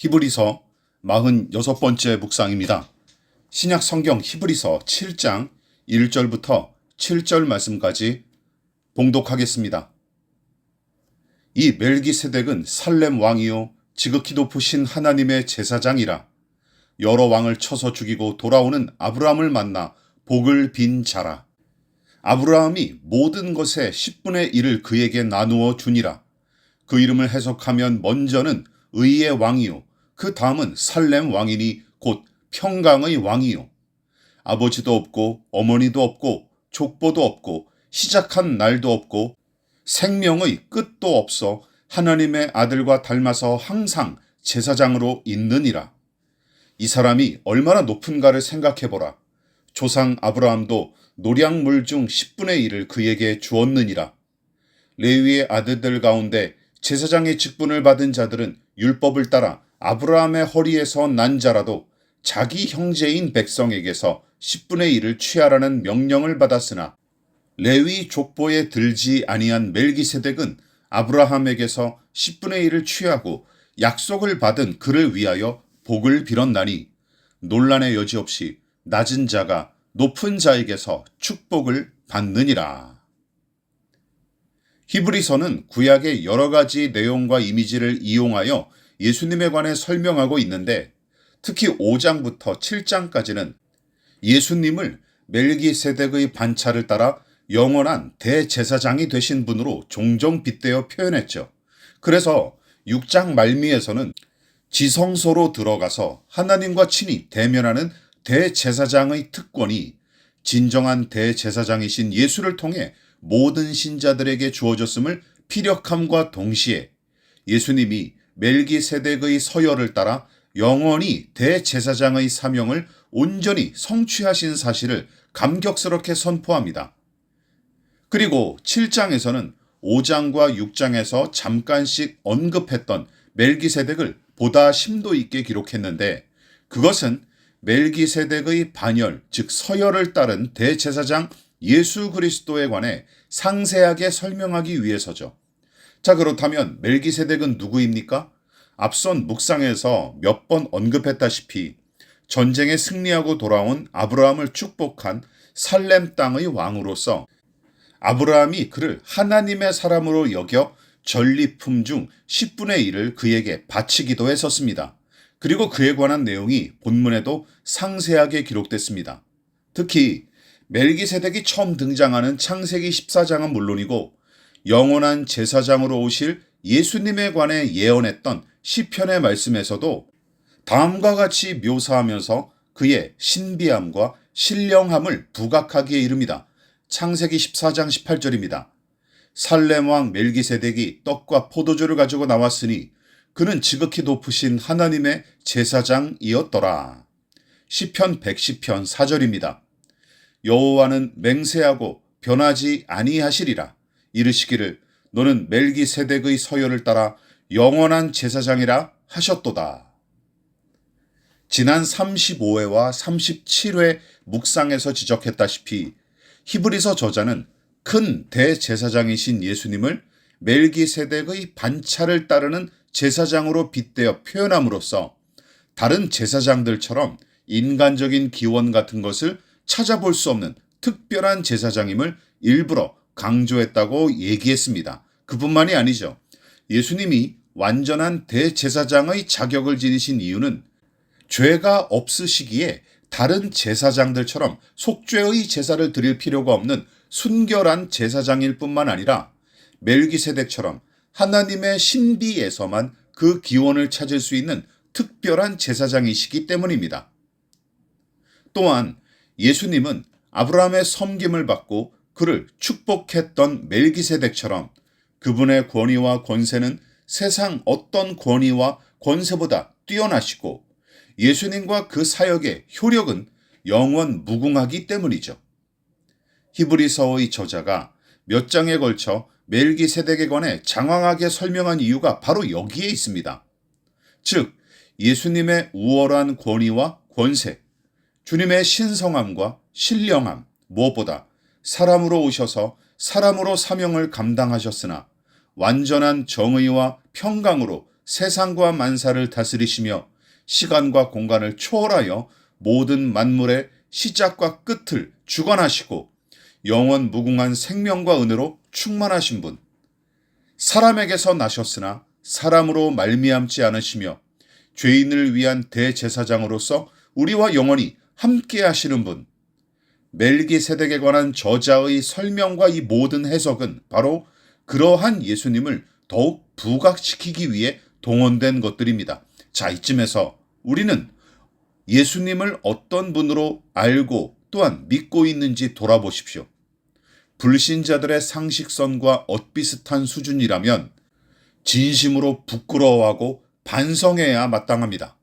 히브리서 46번째 묵상입니다. 신약 성경 히브리서 7장 1절부터 7절 말씀까지 봉독하겠습니다. 이 멜기세덱은 살렘 왕이요 지극히 높으신 하나님의 제사장이라 여러 왕을 쳐서 죽이고 돌아오는 아브라함을 만나 복을 빈 자라. 아브라함이 모든 것의 10분의 1을 그에게 나누어 주니라. 그 이름을 해석하면 먼저는 의의 왕이요. 그 다음은 살렘 왕이니 곧 평강의 왕이요. 아버지도 없고 어머니도 없고 족보도 없고 시작한 날도 없고 생명의 끝도 없어 하나님의 아들과 닮아서 항상 제사장으로 있느니라. 이 사람이 얼마나 높은가를 생각해보라. 조상 아브라함도 노량물 중 10분의 1을 그에게 주었느니라. 레위의 아들들 가운데 제사장의 직분을 받은 자들은 율법을 따라 아브라함의 허리에서 난 자라도 자기 형제인 백성에게서 10분의 1을 취하라는 명령을 받았으나 레위 족보에 들지 아니한 멜기세덱은 아브라함에게서 10분의 1을 취하고 약속을 받은 그를 위하여 복을 빌었나니 논란의 여지 없이 낮은 자가 높은 자에게서 축복을 받느니라. 히브리서는 구약의 여러 가지 내용과 이미지를 이용하여 예수님에 관해 설명하고 있는데 특히 5장부터 7장까지는 예수님을 멜기세덱의 반차를 따라 영원한 대제사장이 되신 분으로 종종 빗대어 표현했죠. 그래서 6장 말미에서는 지성소로 들어가서 하나님과 친히 대면하는 대제사장의 특권이 진정한 대제사장이신 예수를 통해 모든 신자들에게 주어졌음을 피력함과 동시에 예수님이 멜기세덱의 서열을 따라 영원히 대제사장의 사명을 온전히 성취하신 사실을 감격스럽게 선포합니다. 그리고 7장에서는 5장과 6장에서 잠깐씩 언급했던 멜기세덱을 보다 심도 있게 기록했는데 그것은 멜기세덱의 반열, 즉 서열을 따른 대제사장 예수 그리스도에 관해 상세하게 설명하기 위해서죠. 자, 그렇다면 멜기세덱은 누구입니까? 앞선 묵상에서 몇 번 언급했다시피 전쟁에 승리하고 돌아온 아브라함을 축복한 살렘 땅의 왕으로서 아브라함이 그를 하나님의 사람으로 여겨 전리품 중 10분의 1을 그에게 바치기도 했었습니다. 그리고 그에 관한 내용이 본문에도 상세하게 기록됐습니다. 특히 멜기세덱이 처음 등장하는 창세기 14장은 물론이고 영원한 제사장으로 오실 예수님에 관해 예언했던 시편의 말씀에서도 다음과 같이 묘사하면서 그의 신비함과 신령함을 부각하기에 이릅니다. 창세기 14장 18절입니다. 살렘 왕 멜기세덱이 떡과 포도주를 가지고 나왔으니 그는 지극히 높으신 하나님의 제사장이었더라. 시편 110편 4절입니다. 여호와는 맹세하고 변하지 아니하시리라. 이르시기를 너는 멜기세덱의 서열을 따라 영원한 제사장이라 하셨도다. 지난 35회와 37회 묵상에서 지적했다시피 히브리서 저자는 큰 대제사장이신 예수님을 멜기세덱의 반차를 따르는 제사장으로 빗대어 표현함으로써 다른 제사장들처럼 인간적인 기원 같은 것을 찾아볼 수 없는 특별한 제사장임을 일부러 강조했다고 얘기했습니다. 그뿐만이 아니죠. 예수님이 완전한 대제사장의 자격을 지니신 이유는 죄가 없으시기에 다른 제사장들처럼 속죄의 제사를 드릴 필요가 없는 순결한 제사장일 뿐만 아니라 멜기세덱처럼 하나님의 신비에서만 그 기원을 찾을 수 있는 특별한 제사장이시기 때문입니다. 또한 예수님은 아브라함의 섬김을 받고 그를 축복했던 멜기세덱처럼 그분의 권위와 권세는 세상 어떤 권위와 권세보다 뛰어나시고 예수님과 그 사역의 효력은 영원 무궁하기 때문이죠. 히브리서의 저자가 몇 장에 걸쳐 멜기세덱에 관해 장황하게 설명한 이유가 바로 여기에 있습니다. 즉, 예수님의 우월한 권위와 권세, 주님의 신성함과 신령함, 무엇보다 사람으로 오셔서 사람으로 사명을 감당하셨으나 완전한 정의와 평강으로 세상과 만사를 다스리시며 시간과 공간을 초월하여 모든 만물의 시작과 끝을 주관하시고 영원 무궁한 생명과 은혜로 충만하신 분. 사람에게서 나셨으나 사람으로 말미암지 않으시며 죄인을 위한 대제사장으로서 우리와 영원히 함께 하시는 분. 멜기세덱에 관한 저자의 설명과 이 모든 해석은 바로 그러한 예수님을 더욱 부각시키기 위해 동원된 것들입니다. 자, 이쯤에서 우리는 예수님을 어떤 분으로 알고 또한 믿고 있는지 돌아보십시오. 불신자들의 상식선과 엇비슷한 수준이라면 진심으로 부끄러워하고 반성해야 마땅합니다.